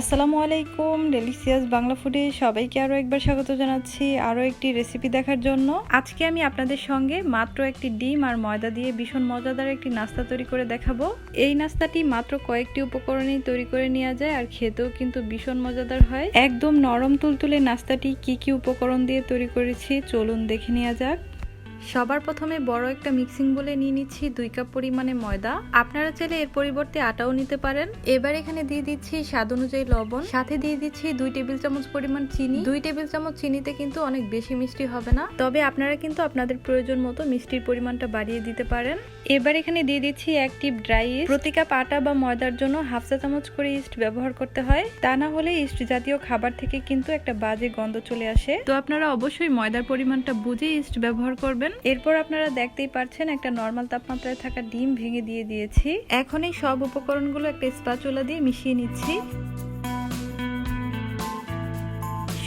আসসালামু আলাইকুম ডেলিসিয়াস বাংলা ফুডে সবাইকে আরও একবার স্বাগত জানাচ্ছি আরও একটি রেসিপি দেখার জন্য। আজকে আমি আপনাদের সঙ্গে মাত্র একটি ডিম আর ময়দা দিয়ে ভীষণ মজাদার একটি নাস্তা তৈরি করে দেখাবো। এই নাস্তাটি মাত্র কয়েকটি উপকরণেই তৈরি করে নেওয়া যায় আর খেতেও কিন্তু ভীষণ মজাদার হয়। একদম নরম তুলতুলে নাস্তাটি কি কি উপকরণ দিয়ে তৈরি করেছি চলুন দেখে নেওয়া যাক। সবার প্রথমে বড় একটা মিক্সিং বলে নিয়ে নিচ্ছি দুই কাপ পরিমাণে ময়দা। আপনারা চাইলে এর পরিবর্তে আটাও নিতে পারেন। এবার এখানে দিয়ে দিচ্ছি স্বাদ অনুযায়ী লবণ। সাথে দিয়ে দিচ্ছি দুই টেবিল চামচ পরিমাণ চিনি। দুই টেবিল চামচ চিনিতে কিন্তু অনেক বেশি মিষ্টি হবে না। তবে আপনারা কিন্তু আপনাদের প্রয়োজন মতো মিষ্টির পরিমাণটা বাড়িয়ে দিতে পারেন। এবার এখানে দিয়ে দিচ্ছি এক টিপ ড্রাই ইস্ট। প্রতি কাপ আটা বা ময়দার জন্য হাফ চা চামচ করে ইস্ট ব্যবহার করতে হয়। তা না হলে ইস্ট জাতীয় খাবার থেকে কিন্তু একটা বাজে গন্ধ চলে আসে। তো আপনারা অবশ্যই ময়দার পরিমাণটা বুঝে ইস্ট ব্যবহার করবেন। এরপর আপনারা দেখতেই পারছেন একটা নর্মাল তাপমাত্রায় থাকা ডিম ভেঙে দিয়ে দিয়েছি। এখন এই সব উপকরণগুলো একটা স্পাচুলা দিয়ে মিশিয়ে নিচ্ছি।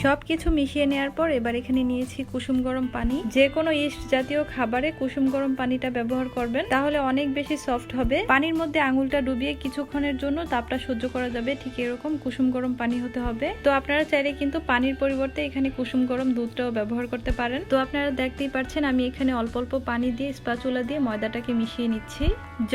সব কিছু মিশিয়ে নেওয়ার পর এবার এখানে নিয়েছি কুসুম গরম পানি। যে কোনো ইস্ট জাতীয় খাবারে কুসুম গরম পানিটা ব্যবহার করবেন। তাহলে অনেক বেশি সফট হবে। পানির মধ্যে আঙুলটা ডুবিয়ে কিছুক্ষণের জন্য তাপটা সহ্য করা যাবে। ঠিক এরকম কুসুম গরম পানি হতে হবে। তো আপনারা চাইলে কিন্তু পানির পরিবর্তে এখানে কুসুম গরম দুধটাও ব্যবহার করতে পারেন। তো আপনারা দেখতেই পাচ্ছেন আমি এখানে অল্প অল্প পানি দিয়ে স্পাচুলা দিয়ে ময়দাটাকে মিশিয়ে নিচ্ছি।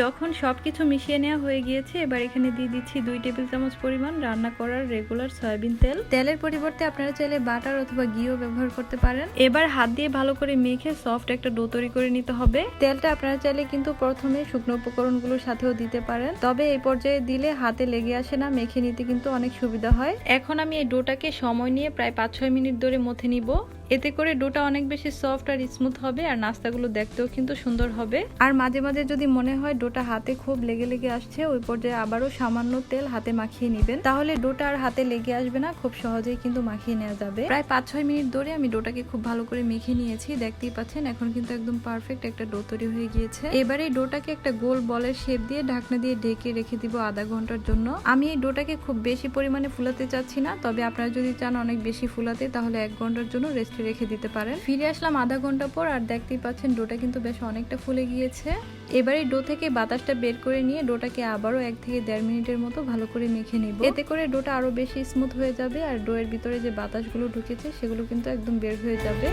যখন সবকিছু মিশিয়ে নেওয়া হয়ে গিয়েছে, এবার এখানে দিয়ে দিচ্ছি দুই টেবিল চামচ পরিমাণ রান্না করার রেগুলার সয়াবিন তেল। তেলের পরিবর্তে আপনারা চাইলে বাটার অথবা ঘিও ব্যবহার করতে পারেন। এবার হাত দিয়ে ভালো করে মেখে সফট একটা ডো তৈরি করে নিতে হবে। তেলটা আপনারা চাইলে কিন্তু প্রথমে শুকনো উপকরণগুলোর সাথেও দিতে পারেন। তবে এই পর্যায়ে দিলে হাতে লেগে আসে না, মেখে নিতে কিন্তু অনেক সুবিধা হয়। এখন আমি এই ডোটাকে সময় নিয়ে প্রায় পাঁচ ছয় মিনিট ধরে মথে নিব। এতে করে ডোটা অনেক বেশি সফট আর স্মুথ হবে, আর নাস্তাগুলো দেখতেও কিন্তু সুন্দর হবে। আর মাঝে মাঝে যদি মনে হয় ডোটা হাতে খুব লেগে লেগে আসছে, ওই পর্যায়ে আবারও সামান্য তেল হাতে মাখিয়ে নেবেন। তাহলে ডোটা আর হাতে লেগে আসবে না, খুব সহজেই কিন্তু মাখিয়ে নেওয়া যাবে। প্রায় পাঁচ ছয় মিনিট ধরে আমি ডোটাকে খুব ভালো করে মেখে নিয়েছি, দেখতেই পাচ্ছেন এখন কিন্তু একদম পারফেক্ট একটা ডো তৈরি হয়ে গিয়েছে। এবার ডোটাকে একটা গোল বলের শেপ দিয়ে ঢাকনা দিয়ে ঢেকে রেখে দিব আধা ঘণ্টার জন্য। আমি এই ডোটাকে খুব বেশি পরিমাণে ফুলাতে চাচ্ছি না, তবে আপনারা যদি চান অনেক বেশি ফুলাতে, তাহলে এক ঘণ্টার জন্য রেস্টে রেখে দিতে পারেন। ফিরে আসলাম আধা ঘণ্টা পর আর দেখতেই পাচ্ছেন ডোটা কিন্তু বেশ অনেকটা ফুলে গিয়েছে। এবার ডো থেকে বাতাসটা বের করে নিয়ে ডোটাকে আবারও এক থেকে দেড় মিনিটের মতো ভালো করে মেখে নিব। এতে করে ডোটা আরও বেশি স্মুথ হয়ে যাবে আর ডোয়ের ভিতরে যে বাতাসগুলো ঢুকেছে সেগুলো কিন্তু একদম বের হয়ে যাবে।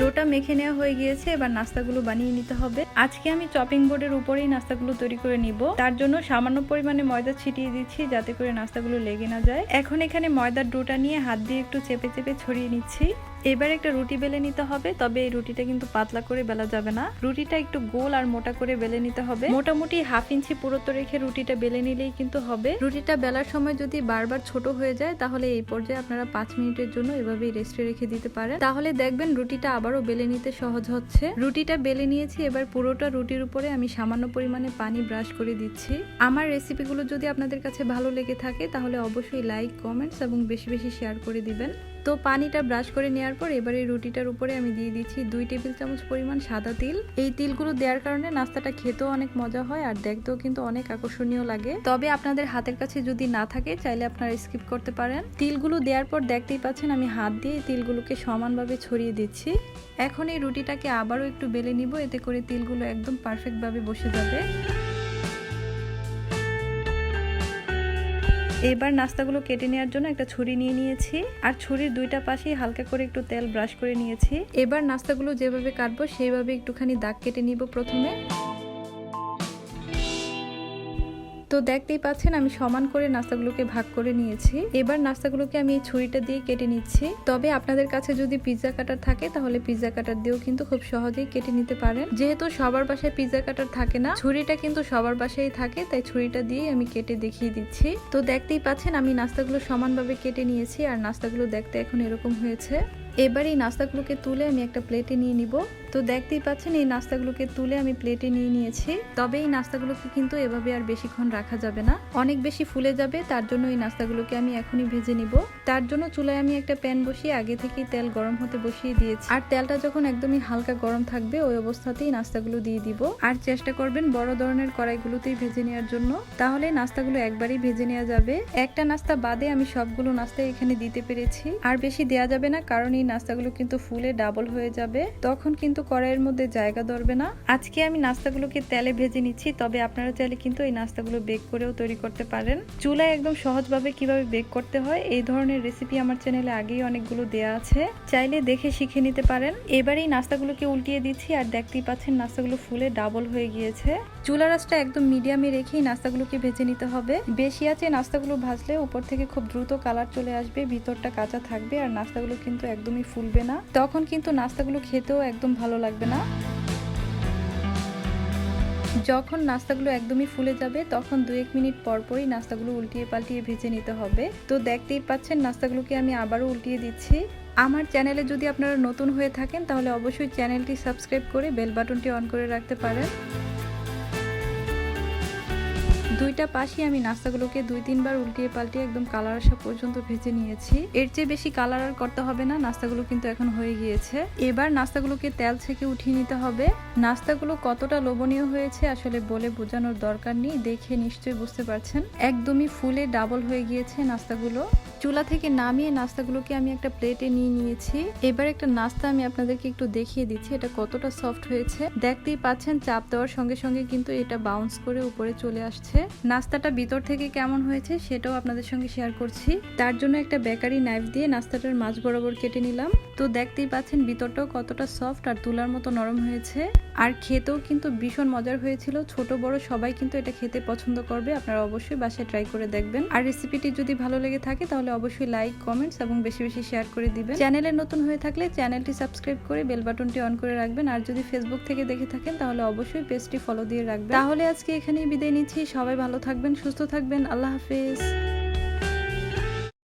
ডোটা মেখে নেওয়া হয়ে গিয়েছে, এবার নাস্তাগুলো বানিয়ে নিতে হবে। আজকে আমি চপিং বোর্ডের উপরেই নাস্তাগুলো তৈরি করে নিব। তার জন্য সামান্য পরিমাণে ময়দা ছিটিয়ে দিচ্ছি যাতে করে নাস্তাগুলো লেগে না যায়। এখন এখানে ময়দার ডোটা নিয়ে হাত দিয়ে একটু চেপে চেপে ছড়িয়ে নিচ্ছি। এবার একটা রুটি বেলে নিতে হবে, তবে এই রুটিটা কিন্তু পাতলা করে বেলা যাবে না। রুটিটা একটু গোল আর মোটা করে বেলে নিতে হবে। মোটামুটি হাফ ইঞ্চি পুরুত্ব রেখে রুটিটা বেলে নিলেই কিন্তু হবে। রুটিটা বেলার সময় যদি বারবার ছোট হয়ে যায়, তাহলে এই পর্যায়ে আপনারা পাঁচ মিনিটের জন্য এভাবেই রেস্টে রেখে দিতে পারেন। তাহলে দেখবেন রুটিটা আবারও বেলে নিতে সহজ হচ্ছে। রুটিটা বেলে নিয়েছি, এবার পুরোটা রুটির উপরে আমি সামান্য পরিমাণে পানি ব্রাশ করে দিচ্ছি। আমার রেসিপিগুলো যদি আপনাদের কাছে ভালো লেগে থাকে, তাহলে অবশ্যই লাইক কমেন্টস এবং বেশি বেশি শেয়ার করে দিবেন। তো পানিটা ব্রাশ করে নেওয়ার পর এবারে রুটিটার উপরে আমি দিয়ে দিচ্ছি দুই টেবিল চামচ পরিমাণ সাদা তিল। এই তিলগুলো দেওয়ার কারণে নাস্তাটা খেতেও অনেক মজা হয় আর দেখতেও কিন্তু অনেক আকর্ষণীয় লাগে। তবে আপনাদের হাতের কাছে যদি না থাকে, চাইলে আপনারা স্কিপ করতে পারেন। তিলগুলো দেওয়ার পর দেখতেই পাচ্ছেন আমি হাত দিয়ে তিলগুলোকে সমানভাবে ছড়িয়ে দিচ্ছি। এখন এই রুটিটাকে আবারও একটু বেলে নিব, এতে করে তিলগুলো একদম পারফেক্টভাবে বসে যাবে। এবার নাস্তাগুলো কেটে নেওয়ার জন্য একটা ছুরি নিয়ে নিয়েছি। আর ছুরির দুইটা পাশে হালকা করে একটু তেল ব্রাশ করে নিয়েছি। এবার নাস্তাগুলো যেভাবে কাটবো, সেইভাবে একটুখানি দাগ কেটে নিব প্রথমে। তো দেখতেই পাচ্ছেন, আমি সমান করে নাস্তাগুলোকে ভাগ করে নিয়েছি। এবার নাস্তাগুলোকে আমি এই ছুরিটা দিয়ে কেটে নিচ্ছি। তবে আপনাদের কাছে যদি পিৎজা কাটার থাকে, তাহলে পিৎজা কাটার দিয়েও কিন্তু খুব সহজেই কেটে নিতে পারেন। যেহেতু সবার বাসায় পিৎজা কাটার থাকে না, ছুরিটা কিন্তু সবার বাসায় থাকে, তাই ছুরিটা দিয়ে আমি কেটে দেখিয়ে দিচ্ছি। তো দেখতেই পাচ্ছেন, আমি নাস্তাগুলো সমানভাবে কেটে নিয়েছি, আর নাস্তাগুলো দেখতে এখন এরকম হয়েছে। এবার এই নাস্তাগুলোকে তুলে আমি একটা প্লেটে নিয়ে নিব। তো দেখতেই পাচ্ছেন, এই নাস্তাগুলোকে তুলে আমি প্লেটে নিয়ে নিয়েছি। তবে এই নাস্তাগুলোকে কিন্তু এভাবে আর বেশিক্ষণ রাখা যাবে না। অনেক বেশি ফুলে যাবে, তার জন্য এই নাস্তাগুলোকে আমি এখনই ভেজে নিব। তার জন্য চুলায় আমি একটা প্যান বসিয়ে আগে থেকেই তেল গরম হতে বসিয়ে দিয়েছি। আর তেলটা যখন একদমই হালকা গরম থাকবে, ওই অবস্থাতেই নাস্তাগুলো দিয়ে দিব। আর চেষ্টা করবেন বড় ধরনের কড়াইগুলোতেই ভেজে নেওয়ার জন্য। তাহলে নাস্তাগুলো একবারই ভেজে নেওয়া যাবে। একটা নাস্তা বাদে আমি সবগুলো নাস্তা এখানে দিতে পেরেছি। আর বেশি দেওয়া যাবে না, কারণ এই নাস্তাগুলো কিন্তু ফুলে ডাবল হয়ে যাবে। তখন কিন্তু কড়াইয়ের মধ্যে জায়গা ধরবে না। আজকে আমি নাস্তাগুলোকে তেলে ভেজে নিচ্ছি, তবে আপনারা চাইলে কিন্তু এই নাস্তাগুলো বেক করেও তৈরি করতে পারেন। চুলায় একদম সহজভাবে কীভাবে বেক করতে হয়, এই ধরনের রেসিপি আমার চ্যানেলে আগেই অনেকগুলো দেয়া আছে। চাইলে দেখে শিখে নিতে পারেন। এবার এই নাস্তাগুলোকে উল্টিয়ে দিচ্ছি, আর দেখতেই পাচ্ছেন নাস্তাগুলো ফুলে ডাবল হয়ে গিয়েছে। চুলা রাসটা একদম মিডিয়ামে রেখেই নাস্তাগুলোকে ভেজে নিতে হবে। বেশি আছে নাস্তাগুলো ভাজলে উপর থেকে খুব দ্রুত কালার চলে আসবে, ভিতরটা কাঁচা থাকবে আর নাস্তাগুলো কিন্তু একদমই ফুলবে না। তখন কিন্তু নাস্তাগুলো খেতেও একদম ভালো লাগবে না। যখন নাস্তাগুলো একদমই ফুলে যাবে, তখন দু এক মিনিট পর পরই নাস্তাগুলো উল্টিয়ে পাল্টিয়ে ভেজে নিতে হবে। তো দেখতেই পাচ্ছেন, নাস্তাগুলোকে আমি আবারও উল্টিয়ে দিচ্ছি। আমার চ্যানেলে যদি আপনারা নতুন হয়ে থাকেন, তাহলে অবশ্যই চ্যানেলটি সাবস্ক্রাইব করে বেল বাটনটি অন করে রাখতে পারেন। দুইটা পাশে আমি নাস্তাগুলোকে দুই তিনবার উল্টিয়ে পাল্টিয়ে একদম কালার আসা পর্যন্ত ভেজে নিয়েছি। এর চেয়ে বেশি কালার আর করতে হবে না, নাস্তাগুলো কিন্তু এখন হয়ে গিয়েছে। এবার নাস্তাগুলোকে তেল থেকে উঠিয়ে নিতে হবে। নাস্তাগুলো কতটা লোভনীয় হয়েছে আসলে বলে বোঝানোর দরকার নেই, দেখে নিশ্চয়ই বুঝতে পারছেন। একদমই ফুলে ডাবল হয়ে গিয়েছে নাস্তাগুলো। চুলা থেকে নামিয়ে নাস্তাগুলোকে আমি একটা প্লেটে নিয়ে নিয়েছি। এবার একটা নাস্তা আমি আপনাদেরকে একটু দেখিয়ে দিচ্ছি, এটা কতটা সফট হয়েছে। দেখতেই পাচ্ছেন, চাপ দেওয়ার সঙ্গে সঙ্গে কিন্তু এটা বাউন্স করে উপরে চলে আসছে। নাস্তাটা ভিতর থেকে কেমন হয়েছে সেটাও আপনাদের সঙ্গে শেয়ার করছি। তার জন্য একটা বেকারি নাইফ দিয়ে নাস্তাটার মাছ বরাবর কেটে নিলাম। তো দেখতেই পাচ্ছেন, ভিতরটাও কতটা সফট আর তুলার মতো নরম হয়েছে। আর খেতেও কিন্তু ভীষণ মজার হয়েছিল। ছোট, বড় সবাই কিন্তু এটা খেতে পছন্দ করবে। আপনারা অবশ্যই বাসায় ট্রাই করে দেখবেন। আর রেসিপিটি যদি ভালো লেগে থাকে তাহলে অবশ্যই লাইক কমেন্টস এবং বেশি বেশি শেয়ার করে দিবেন। চ্যানেলে নতুন হয়ে থাকলে চ্যানেলটি সাবস্ক্রাইব করে বেল বাটনটি অন করে রাখবেন। আর যদি ফেসবুক থেকে দেখে থাকেন, তাহলে অবশ্যই পেজটি ফলো দিয়ে রাখবেন। তাহলে আজকে এখানেই বিদায় নিচ্ছি। সবাই ভালো থাকবেন, সুস্থ থাকবেন। আল্লাহ হাফেজ।